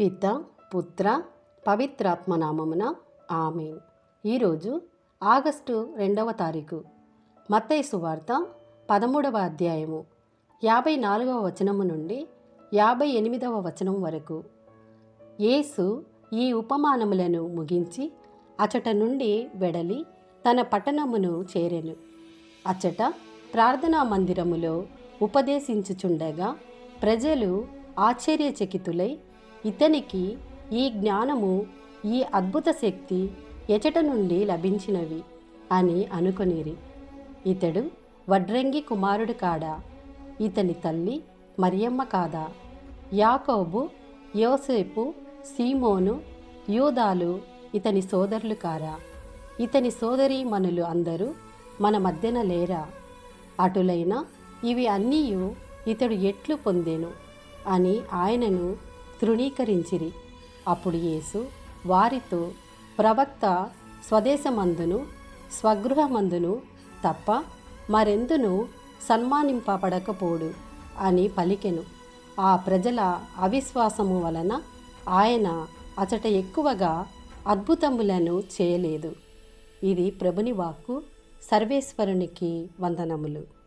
పిత పుత్ర పవిత్రాత్మ నామమున ఆమెన్. ఈరోజు ఆగస్టు రెండవ తారీఖు. మత్తైసు వార్త పదమూడవ అధ్యాయము యాభై నాలుగవ వచనము నుండి యాభై ఎనిమిదవ వచనం వరకు. యేసు ఈ ఉపమానములను ముగించి అచట నుండి వెడలి తన పట్టణమును చేరెను. అచ్చట ప్రార్థనా మందిరములో ఉపదేశించుచుండగా ప్రజలు ఆశ్చర్యచకితులై ఇతనికి ఈ జ్ఞానము ఈ అద్భుత శక్తి ఎచట నుండి లభించినవి అని అనుకొనిరి. ఇతడు వడ్రంగి కుమారుడు కాడా? ఇతని తల్లి మరియమ్మ కాదా? యాకోబు యోసేపు సీమోను యూదాలు ఇతని సోదరులు కారా? ఇతని సోదరీమణులు అందరూ మన మధ్యన లేరా? అటులైన ఇవి అన్నీయు ఇతడు ఎట్లు పొందెను అని ఆయనను తృణీకరించిరి. అప్పుడు యేసు వారితో ప్రవక్త స్వదేశమందును స్వగృహమందును తప్ప మరెందును సన్మానింపబడకపోడు అని పలికెను. ఆ ప్రజల అవిశ్వాసము వలన ఆయన అచట ఎక్కువగా అద్భుతములను చేయలేదు. ఇది ప్రభుని వాక్కు సర్వేశ్వరునికి వందనములు.